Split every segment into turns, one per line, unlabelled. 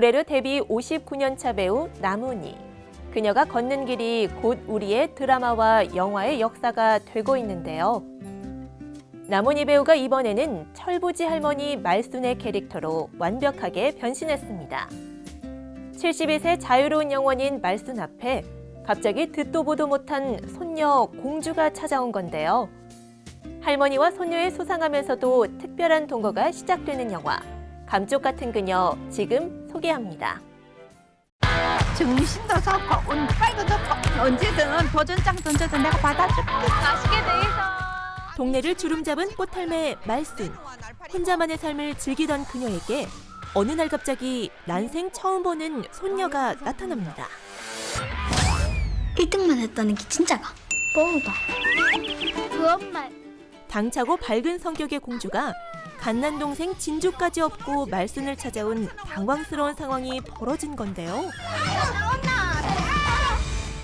올해로 데뷔 59년차 배우 남은희. 그녀가 걷는 길이 곧 우리의 드라마와 영화의 역사가 되고 있는데요. 남은희 배우가 이번에는 철부지 할머니 말순의 캐릭터로 완벽하게 변신했습니다. 72세 자유로운 영혼인 말순 앞에 갑자기 듣도 보도 못한 손녀 공주가 찾아온 건데요. 할머니와 손녀의 수상하면서도 특별한 동거가 시작되는 영화 감쪽 같은 그녀 지금 소개합니다.
정신도 좋고 운빨도 좋고 언제든 도전장 던져도 내가 받아줄게
맛있게 데이서.
동네를 주름 잡은 꽃할매 말순. 혼자만의 삶을 즐기던 그녀에게 어느 날 갑자기 난생 처음 보는 손녀가 나타납니다.
1등만 했다는 게 진짜가 뻥이다
그 엄마.
당차고 밝은 성격의 공주가 갓난 동생 진주까지 업고 말순을 찾아온 당황스러운 상황이 벌어진 건데요.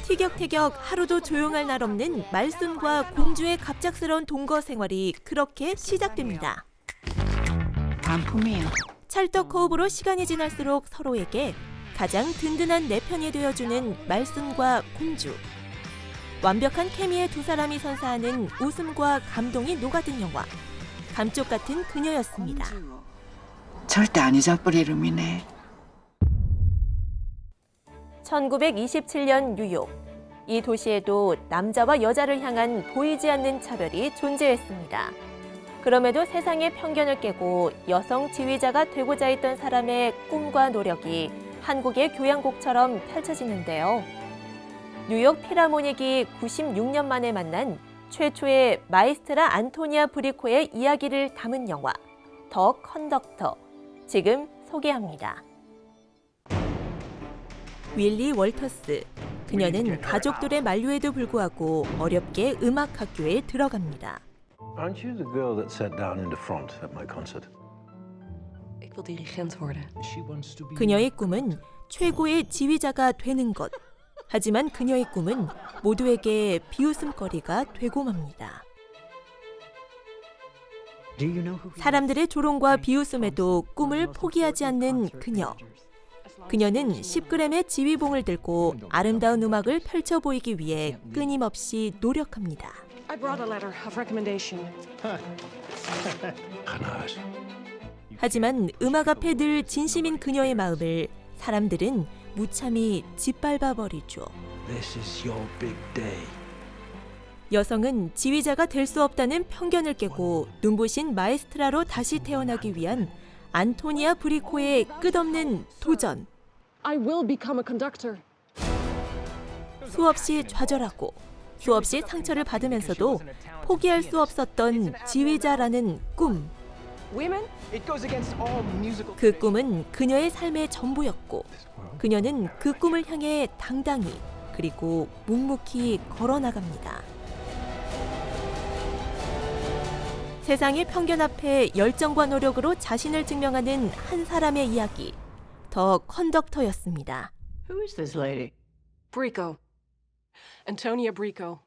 티격태격 하루도 조용할 날 없는 말순과 공주의 갑작스러운 동거 생활이 그렇게 시작됩니다.
반품이에요
찰떡 호흡으로 시간이 지날수록 서로에게 가장 든든한 내 편이 되어주는 말순과 공주. 완벽한 케미의 두 사람이 선사하는 웃음과 감동이 녹아든 영화. 감쪽 같은 그녀였습니다.
절대 안 잊어버릴 의미네
1927년 뉴욕. 이 도시에도 남자와 여자를 향한 보이지 않는 차별이 존재했습니다. 그럼에도 세상의 편견을 깨고 여성 지휘자가 되고자 했던 사람의 꿈과 노력이 한국의 교향곡처럼 펼쳐지는데요. 뉴욕 피라모닉이 96년 만에 만난 최초의 마이스트라 안토니아 브리코의 이야기를 담은 영화 더 컨덕터 지금 소개합니다. 윌리 월터스 그녀는 가족들의 만류에도 불구하고 어렵게 음악 학교에 들어갑니다.
Aren't you the girl that sat down in the front at my concert?
Ik wil dirigent worden.
She wants to be.
그녀의 꿈은 최고의 지휘자가 되는 것. 하지만 그녀의 꿈은 모두에게 비웃음거리가 되고 맙니다. 사람들의 조롱과 비웃음에도 꿈을 포기하지 않는 그녀. 그녀는 10g의 지휘봉을 들고 아름다운 음악을 펼쳐 보이기 위해 끊임없이 노력합니다.
I brought a letter of recommendation.
Genade.
하지만 음악 앞에 늘 진심인 그녀의 마음을 사람들은 무참히 짓밟아 버리죠.
This is your big day.
여성은 지휘자가 될 수 없다는 편견을 깨고 눈부신 마에스트라로 다시 태어나기 위한 안토니아 브리코의 끝없는 도전.
I will become a conductor.
수없이 좌절하고 수없이 상처를 받으면서도 포기할 수 없었던 지휘자라는 꿈. 그 꿈은 그녀의 삶의 전부였고 그녀는 그 꿈을 향해 당당히 그리고 묵묵히 걸어나갑니다. 세상의 편견 앞에 열정과 노력으로 자신을 증명하는 한 사람의 이야기. 더 컨덕터였습니다.
Who is this lady?
Brico. Antonia Brico.